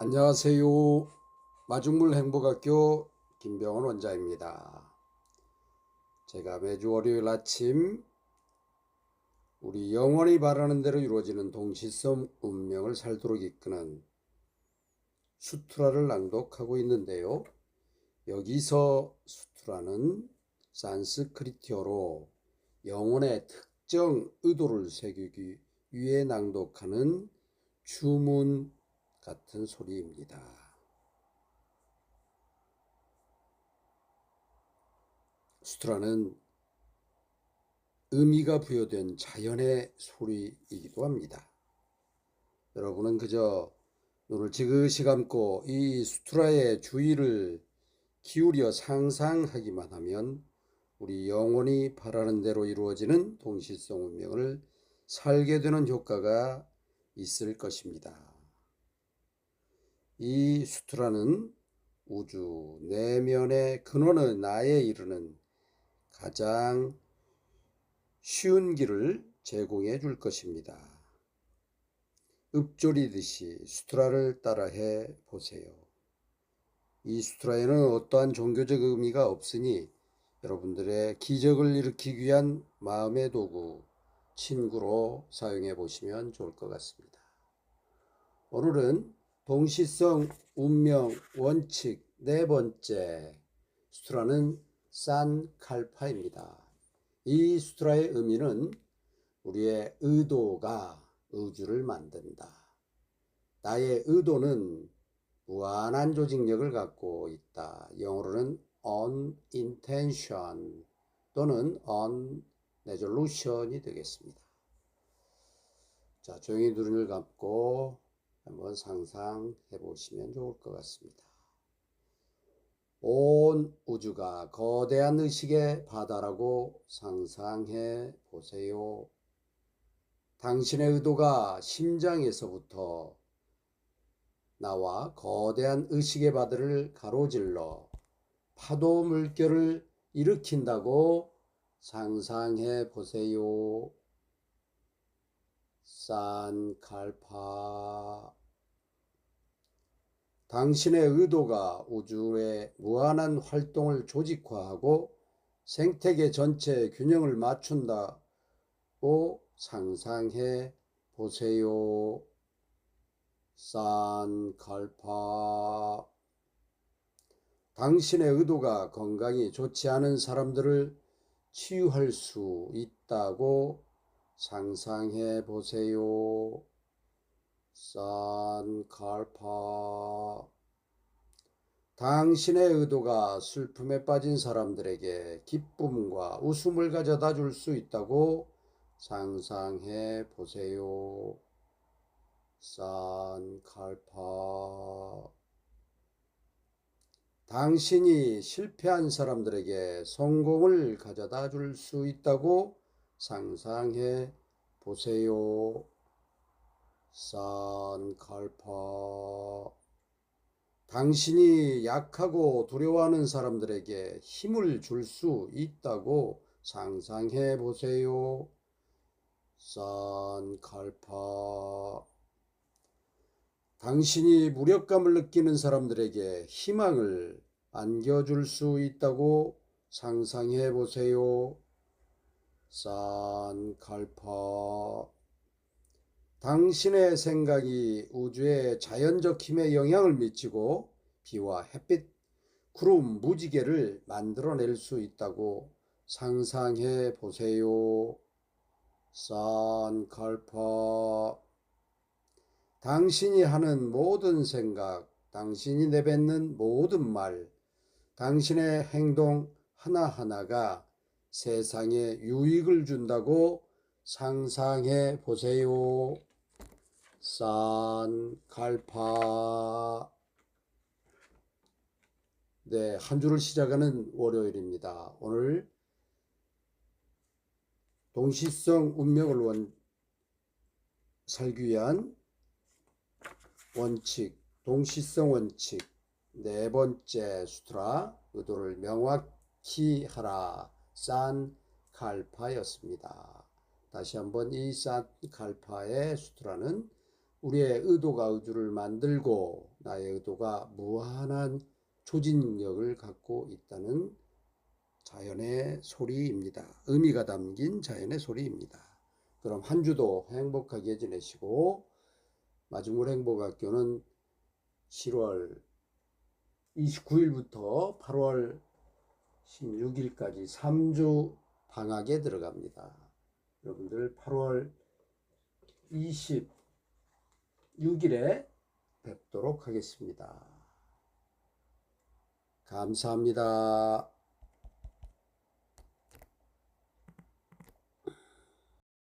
안녕하세요. 마중물 행복학교 김병원 원장입니다. 제가 매주 월요일 아침 우리 영원히 바라는 대로 이루어지는 동시성 운명을 살도록 이끄는 수트라를 낭독하고 있는데요. 여기서 수트라는 산스크리티어로 영혼의 특정 의도를 새기기 위해 낭독하는 주문 같은 소리입니다. 수트라는 의미가 부여된 자연의 소리이기도 합니다. 여러분은 그저 눈을 지그시 감고 이 수트라의 주의를 기울여 상상하기만 하면 우리 영혼이 바라는 대로 이루어지는 동시성 운명을 살게 되는 효과가 있을 것입니다. 이 수트라는 우주 내면의 근원의 나에 이르는 가장 쉬운 길을 제공해 줄 것입니다. 읊조리듯이 수트라를 따라해 보세요. 이 수트라에는 어떠한 종교적 의미가 없으니 여러분들의 기적을 일으키기 위한 마음의 도구, 친구로 사용해 보시면 좋을 것 같습니다. 오늘은 동시성 운명 원칙 네 번째 수트라는 산칼파입니다. 이 수트라의 의미는 우리의 의도가 의주를 만든다. 나의 의도는 무한한 조직력을 갖고 있다. 영어로는 unintention 또는 unresolution이 되겠습니다. 자, 조용히 눈을 감고 한번 상상해 보시면 좋을 것 같습니다. 온 우주가 거대한 의식의 바다라고 상상해 보세요. 당신의 의도가 심장에서부터 나와 거대한 의식의 바다를 가로질러 파도 물결을 일으킨다고 상상해 보세요. 산칼파 당신의 의도가 우주의 무한한 활동을 조직화하고 생태계 전체의 균형을 맞춘다고 상상해 보세요. 산칼파 당신의 의도가 건강이 좋지 않은 사람들을 치유할 수 있다고 상상해 보세요. 산칼파 당신의 의도가 슬픔에 빠진 사람들에게 기쁨과 웃음을 가져다 줄 수 있다고 상상해 보세요. 산칼파 당신이 실패한 사람들에게 성공을 가져다 줄 수 있다고 상상해 보세요. 산칼파 당신이 약하고 두려워하는 사람들에게 힘을 줄 수 있다고 상상해 보세요. 산칼파 당신이 무력감을 느끼는 사람들에게 희망을 안겨줄 수 있다고 상상해 보세요. 산칼파 당신의 생각이 우주의 자연적 힘에 영향을 미치고 비와 햇빛, 구름, 무지개를 만들어낼 수 있다고 상상해 보세요. 산칼파 당신이 하는 모든 생각, 당신이 내뱉는 모든 말, 당신의 행동 하나하나가 세상에 유익을 준다고 상상해 보세요. 산칼파 네, 한 주를 시작하는 월요일입니다. 오늘 동시성 운명을 원 살기 위한 원칙, 동시성 원칙 네 번째 수트라 의도를 명확히 하라 산 칼파였습니다. 다시 한번 이 산 칼파의 수트라는 우리의 의도가 의주를 만들고 나의 의도가 무한한 조직력을 갖고 있다는 자연의 소리입니다. 의미가 담긴 자연의 소리입니다. 그럼 한 주도 행복하게 지내시고 마중물 행복학교는 7월 29일부터 8월 16일까지 3주 방학에 들어갑니다. 여러분들 8월 26일에 뵙도록 하겠습니다. 감사합니다.